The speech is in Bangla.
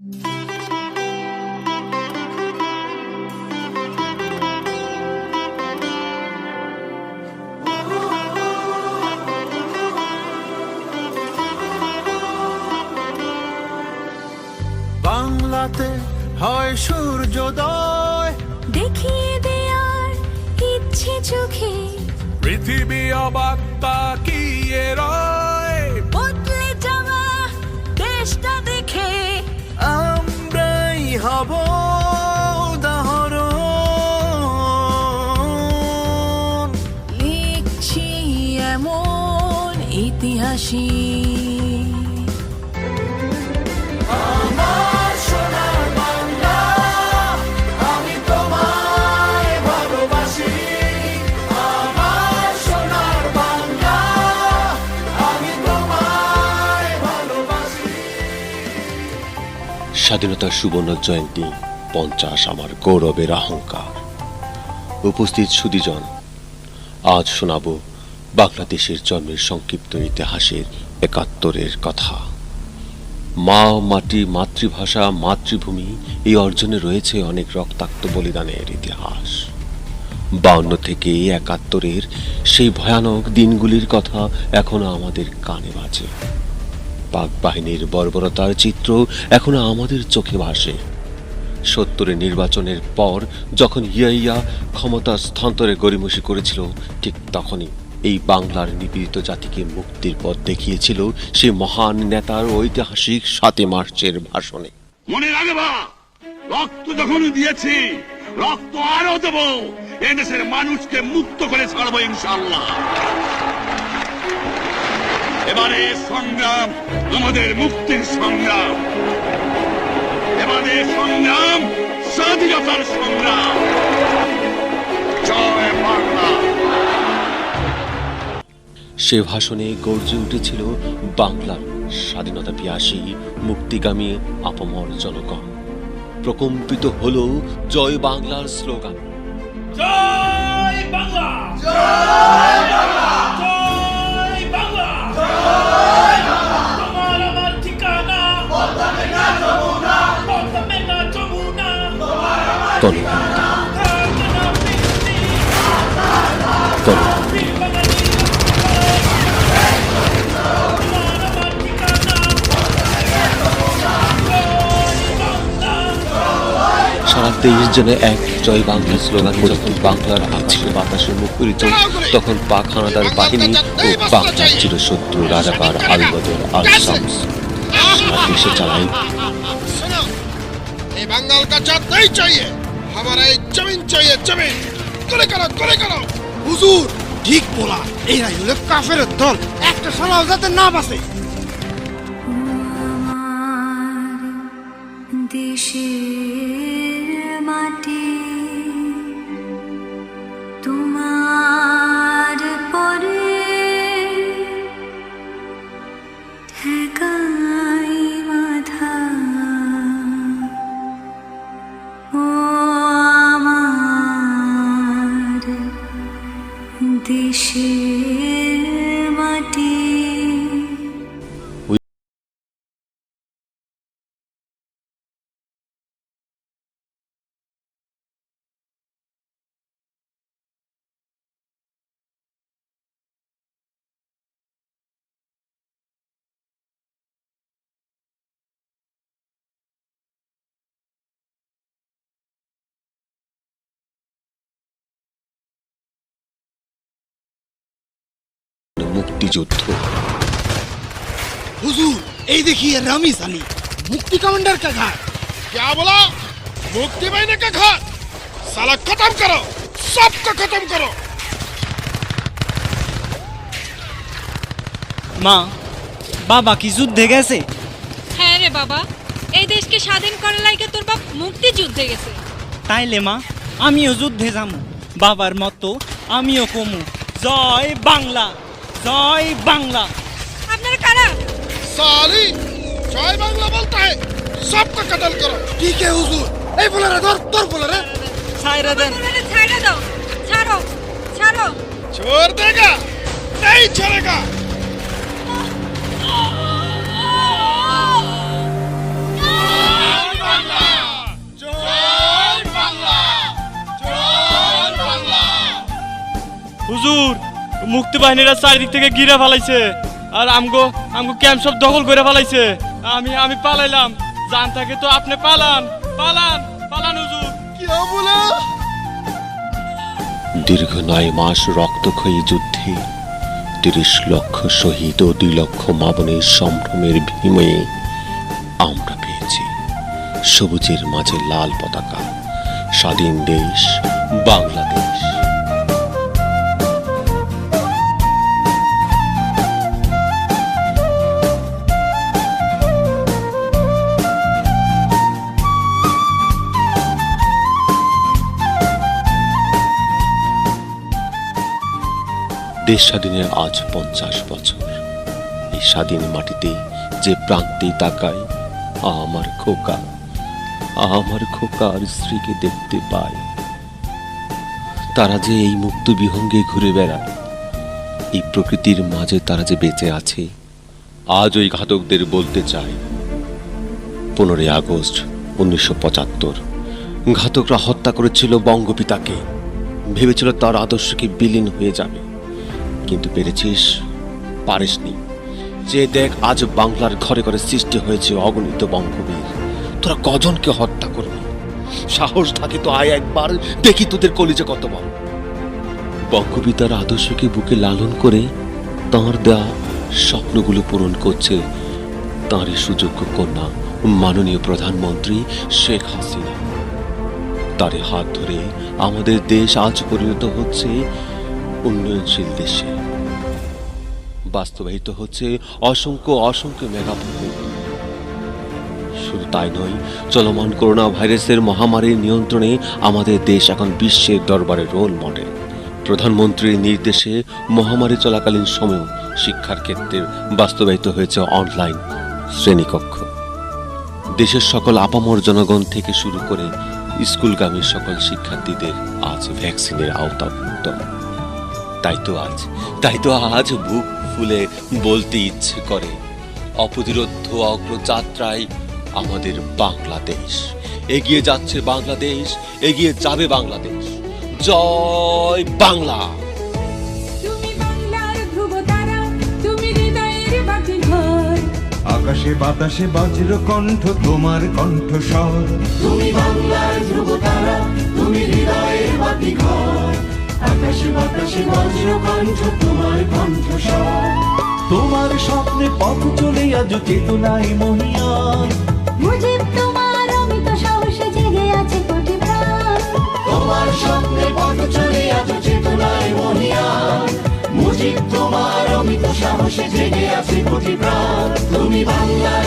বাংলাতে হয় সূর্যোদয়। দেখিয়ে দেয়ার ইচ্ছে চোখে। পৃথিবী অবাক তাকিয়ে রয়। হব উদাহরণ। লিখছি এমন ইতিহাসই। স্বাধীনতার সুবর্ণ জয়ন্তী, পঞ্চাশ আমার গৌরবের অহংকার উপস্থিত সুদীজন, আজ শোনাব বাংলাদেশের জন্মের সংক্ষিপ্ত ইতিহাসের একাত্তরের কথা। মা মাটি মাতৃভাষা, মাতৃভূমি, এই অর্জনে রয়েছে অনেক রক্তাক্ত বলিদানের ইতিহাস। বাউন্ন থেকে একাত্তরের সেই ভয়ানক দিনগুলির কথা এখনও আমাদের কানে বাজে। পাক বাহিনীর বর্বরতার চিত্র এখনও আমাদের চোখে ভাসে। সত্তরের নির্বাচনের পর যখন ইয়াইয়া ক্ষমতা স্থানান্তরে গরিমসি করেছিল, ঠিক তখনই এই বাংলার নিপীড়িত জাতিকে মুক্তির পথ দেখিয়েছিল সে মহান নেতার ঐতিহাসিক সাতই মার্চের ভাষণে। মনে রক্ত যখন দিয়েছি, রক্ত আরও দেব, এদেশের মানুষকে মুক্ত করে ছাড়বো ইনশাল্লাহ এবারে সংগ্রাম আমাদের মুক্তির সংগ্রাম। এবারে সংগ্রাম স্বাধীনতার সংগ্রাম। জয় বাংলা। সে ভাষণে গর্জে উঠেছিল বাংলার স্বাধীনতা পিয়াসী মুক্তিগামী আপামর জনগণ। প্রকম্পিত হল জয় বাংলার স্লোগান। জয় তলবন্দী তলবন্দী সারা তেইশ যেন এক জয় বাংলা স্লোগান যখন বাংলার আছে বাতাসে মুখরিত তখন পাক হানাদার বাহিনী ও বাংলার চিরশত্রু রাজাকার আলবদর আল শামস সারা দেশে চালায়। বাঙ্গাল কা চাঁদ চাইয়ে আমার এই জমিন চাইয়ে জমিন। করে করো করে করো। হুজুর, ঠিক বলা। এরাই হলো কাফের দল। একটা সালাও যাতে না বাসে দেশে দেশের মুক্তিযুদ্ধ हुजूर এই देखिए रमीज अली मुक्ति कमांडर का घर क्या बोला मुक्ति महीने का घर साला खत्म करो सबको खत्म करो মা বাবা কি যুদ্ধে গেছে হ্যাঁ রে বাবা এই দেশকে স্বাধীন করার লাগে তোর বাপ মুক্তি যুদ্ধে গেছে তাইলে মা আমিও যুদ্ধে যামু বাবার মতো আমিও কমু জয় বাংলা জয় বাংলা আপনারা কারা साली जय बांग्ला बोलता है सबको कत्ल करो ठीक है हुजूर ए बोला रे धर धर बोला रे ছাইরা দেন আপনারা ছাড়া দাও ছাড়ো ছাড়ো छोड़ देगा नहीं छोड़ेगा মুক্তি বাহিনীরা চারিদিক থেকে ঘিরে ফেলাইছে। আর আমগো আমগো ক্যাম্প সব দখল করে ফেলাইছে। আমি আমি পালাইলাম। জান থাকে তো আপনি পালান। পালান। পালান হুজুর। কি বলে দীর্ঘ নয় মাস রক্তক্ষয়ী যুদ্ধে তিরিশ লক্ষ শহীদ ও দুই লক্ষ মাবনের সম্ভ্রমের বিনিময়ে আমরা পেয়েছি সবুজের মাঝে লাল পতাকা স্বাধীন দেশ বাংলাদেশ। দেশ স্বাধীনের আজ পঞ্চাশ বছর। এই স্বাধীন মাটিতে যে প্রান্তে তাকায় আমার খোকা আমার খোকার স্ত্রীকে দেখতে পায় তারা যে এই মুক্ত বিহঙ্গে ঘুরে বেড়ায়, এই প্রকৃতির মাঝে তারা যে বেঁচে আছে, আজ ওই ঘাতকদের বলতে চাই। পনেরোই আগস্ট উনিশশো পঁচাত্তর, ঘাতকরা হত্যা করেছিল বঙ্গপিতাকে। ভেবেছিল তার আদর্শকে বিলীন হয়ে যাবে। কিন্তু পেরেছিস? পারিসনি। যে দেখ, আজ বাংলার ঘরে ঘরে সৃষ্টি হয়েছে অগণিত বঙ্গবীর। তোরা কজনকে হত্যা করবি? সাহস থাকে তো আয় একবার, দেখি তোদের কলিজে কত বল বঙ্গবিতার আদর্শকে বুকে লালন করে তাঁর দেওয়া স্বপ্নগুলো পূরণ করছে তাঁরই সুযোগ্য কন্যা, মাননীয় প্রধানমন্ত্রী শেখ হাসিনা। তারই হাত ধরে আমাদের দেশ আজ পরিণত হচ্ছে উন্নয়নশীল দেশে। বাস্তবায়িত হচ্ছে অসংখ্য অসংখ্য মেগা প্রকল্প শুধু তাই নয়, চলমান করোনা ভাইরাসের মহামারীর নিয়ন্ত্রণে আমাদের দেশ এখন বিশ্বের দরবারে রোল মডেল। প্রধানমন্ত্রীর নির্দেশে মহামারী চলাকালীন সময়েও শিক্ষার ক্ষেত্রে বাস্তবায়িত হয়েছে অনলাইন শ্রেণীকক্ষ। দেশের সকল আপামর জনগণ থেকে শুরু করে স্কুলগামী সকল শিক্ষার্থীদের আজ ভ্যাকসিনের আওতাভুক্ত। তাই তো আজ তাই তো আজ বুক ফুলে বলতে ইচ্ছে করে। অপ্রতিরোধ অগ্রযাত্রায় আমাদের বাংলাদেশ। এগিয়ে যাচ্ছে বাংলাদেশ এগিয়ে যাবে বাংলাদেশ। জয় বাংলা! তুমি বাংলার ধ্রুব তারা তুমি হৃদয়ের বাকি ঘর আকাশে বাতাসে বজ্র কণ্ঠ তোমার কণ্ঠস্বর। তুমি বাংলার ধ্রুব তোমার কণ্ঠস্বর। তোমার স্বপ্নে পথ চলে আজ চেতনায় মহিয়ান মুজিব তোমার অমিত সাহসে জেগে আছে কোটি প্রাণ। তোমার স্বপ্নে পথ চলে আজ চেতনায় মহিয়ান মুজিব তোমার অমিত সাহসে জেগে আছে কোটি প্রাণ। তুমি বাংলার